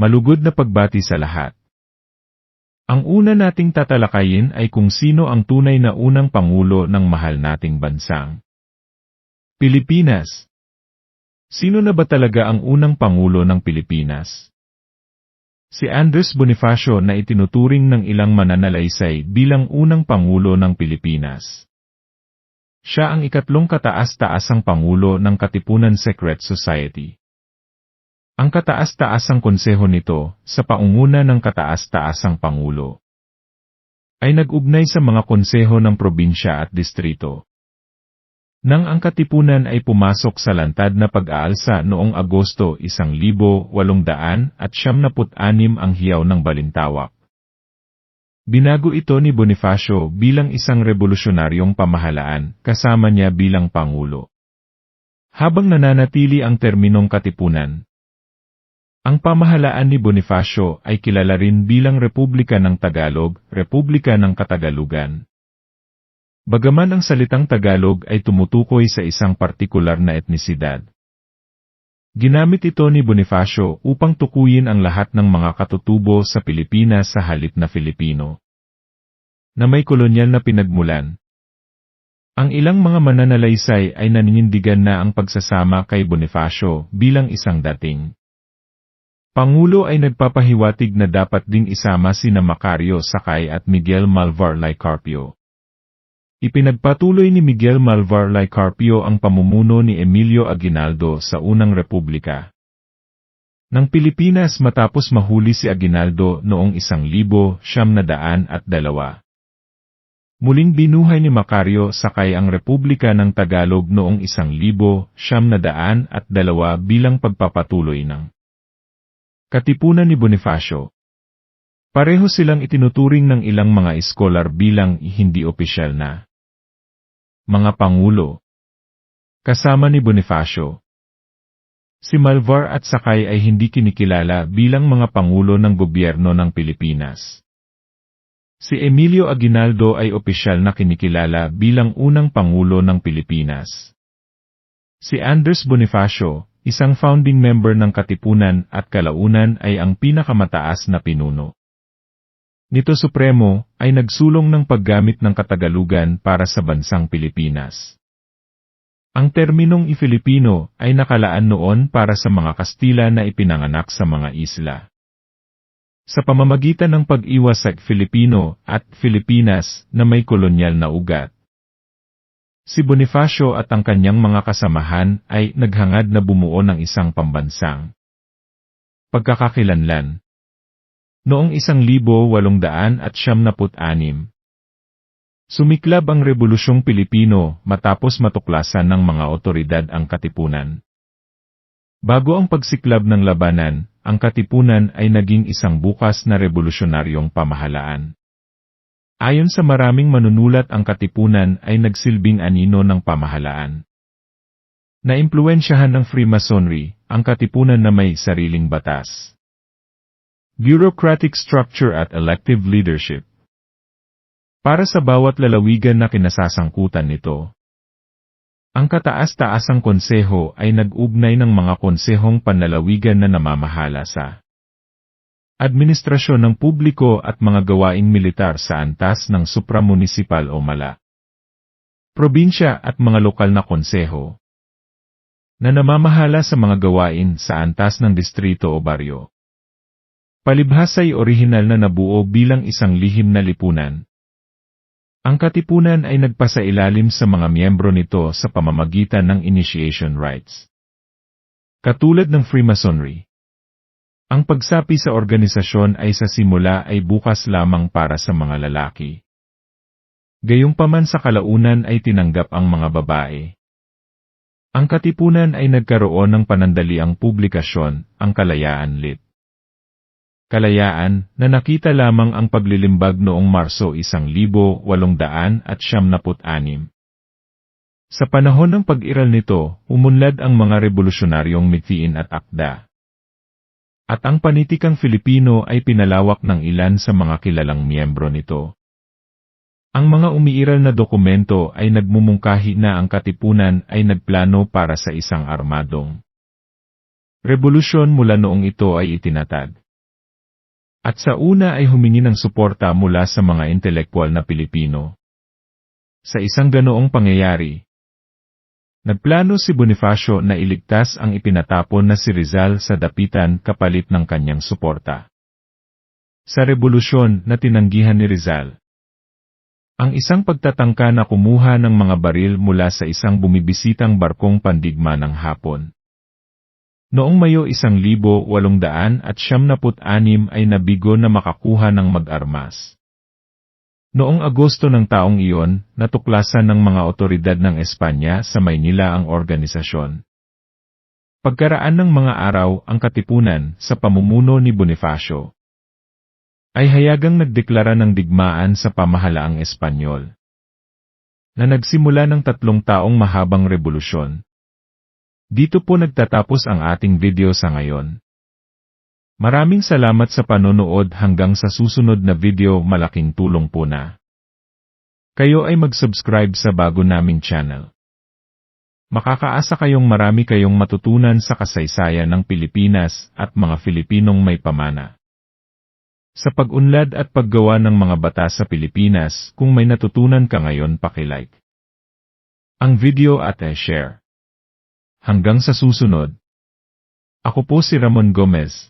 Malugod na pagbati sa lahat. Ang una nating tatalakayin ay kung sino ang tunay na unang pangulo ng mahal nating bansang Pilipinas. Sino na ba talaga ang unang pangulo ng Pilipinas? Si Andres Bonifacio na itinuturing ng ilang mananalaysay bilang unang pangulo ng Pilipinas. Siya ang ikatlong kataas-taasang pangulo ng Katipunan Secret Society. Ang kataas-taasang konseho nito, sa paunguna ng kataas-taasang pangulo, ay nag-ugnay sa mga konseho ng probinsya at distrito. Nang ang katipunan ay pumasok sa lantad na pag-aalsa noong Agosto 1876 ang hiyaw ng Balintawak. Binago ito ni Bonifacio bilang isang revolusyonaryong pamahalaan, kasama niya bilang Pangulo. Habang nananatili ang terminong katipunan, ang pamahalaan ni Bonifacio ay kilala rin bilang Republika ng Tagalog, Republika ng Katagalugan. Bagaman ang salitang Tagalog ay tumutukoy sa isang partikular na etnisidad. Ginamit ito ni Bonifacio upang tukuyin ang lahat ng mga katutubo sa Pilipinas sa halip na Filipino. Na may kolonyal na pinagmulan. Ang ilang mga mananalaysay ay naninindigan na ang pagsasama kay Bonifacio bilang isang dating Pangulo ay nagpapahiwatig na dapat ding isama sina Macario Sakay at Miguel Malvar Licarpio. Ipinagpatuloy ni Miguel Malvar Licarpio ang pamumuno ni Emilio Aguinaldo sa unang republika. Ng Pilipinas matapos mahuli si Aguinaldo noong isang libo siyam na daan at dalawa. Muling binuhay ni Macario Sakay ang Republika ng Tagalog noong isang libo siyam na daan at dalawa bilang pagpapatuloy ng Katipunan ni Bonifacio. Pareho silang itinuturing ng ilang mga eskolar bilang hindi opisyal na mga pangulo. Kasama ni Bonifacio. Si Malvar at Sakay ay hindi kinikilala bilang mga pangulo ng gobyerno ng Pilipinas. Si Emilio Aguinaldo ay opisyal na kinikilala bilang unang pangulo ng Pilipinas. Si Andres Bonifacio, Isang founding member ng Katipunan at Kalaunan ay ang pinakamataas na pinuno. Nito Supremo ay nagsulong ng paggamit ng Katagalugan para sa bansang Pilipinas. Ang terminong i-Filipino ay nakalaan noon para sa mga Kastila na ipinanganak sa mga isla. Sa pamamagitan ng pag-iwas sa Filipino at Filipinas na may kolonyal na ugat, Si Bonifacio at ang kanyang mga kasamahan ay naghangad na bumuo ng isang pambansang pagkakakilanlan. Noong isang libo walong daan at siyam naput anim, sumiklab ang Rebolusyong Pilipino matapos matuklasan ng mga otoridad ang katipunan. Bago ang pagsiklab ng labanan, ang katipunan ay naging isang bukas na revolusyonaryong pamahalaan. Ayon sa maraming manunulat ang katipunan ay nagsilbing anino ng pamahalaan. Naimpluensyahan ng Freemasonry, ang katipunan na may sariling batas. Bureaucratic structure at elective leadership. Para sa bawat lalawigan na kinasasangkutan nito, ang kataas-taasang konseho ay nag-ugnay ng mga konsehong panlalawigan na namamahala sa administrasyon ng publiko at mga gawaing militar sa antas ng supramunisipal o mala. Probinsya at mga lokal na konseho na namamahala sa mga gawain sa antas ng distrito o baryo. Palibhasa ay orihinal na nabuo bilang isang lihim na lipunan. Ang katipunan ay nagpasailalim sa mga miyembro nito sa pamamagitan ng initiation rights. Katulad ng Freemasonry, ang pagsapi sa organisasyon ay sa simula ay bukas lamang para sa mga lalaki. Gayunpaman sa kalaunan ay tinanggap ang mga babae. Ang katipunan ay nagkaroon ng panandaliang publikasyon, ang Kalayaan Lit. Kalayaan, na nakita lamang ang paglilimbag noong Marso 1876. Sa panahon ng pag-iral nito, umunlad ang mga revolusyonaryong mithiin at akda. At ang panitikang Filipino ay pinalawak ng ilan sa mga kilalang miyembro nito. Ang mga umiiral na dokumento ay nagmumungkahi na ang katipunan ay nagplano para sa isang armadong revolusyon mula noong ito ay itinatag. At sa una ay humingi ng suporta mula sa mga intelekwal na Pilipino. Sa isang ganoong pangyayari, nagplano si Bonifacio na iligtas ang ipinatapon na si Rizal sa dapitan kapalit ng kanyang suporta. Sa revolusyon na tinanggihan ni Rizal, ang isang pagtatangka na kumuha ng mga baril mula sa isang bumibisitang barkong pandigma ng hapon. Noong Mayo 1886 ay nabigo na makakuha ng mag-armas. Noong Agosto ng taong iyon, natuklasan ng mga otoridad ng Espanya sa Maynila ang organisasyon. Pagkaraan ng mga araw ang katipunan sa pamumuno ni Bonifacio ay hayagang nagdeklara ng digmaan sa pamahalaang Espanyol na nagsimula ng tatlong taong mahabang revolusyon. Dito po nagtatapos ang ating video sa ngayon. Maraming salamat sa panonood hanggang sa susunod na video malaking tulong po na. Kayo ay mag-subscribe sa bago naming channel. Makakaasa kayong marami kayong matutunan sa kasaysayan ng Pilipinas at mga Filipinong may pamana. Sa pag-unlad at paggawa ng mga batas sa Pilipinas, kung may natutunan ka ngayon pakilike ang video at i-share. Hanggang sa susunod. Ako po si Ramon Gomez.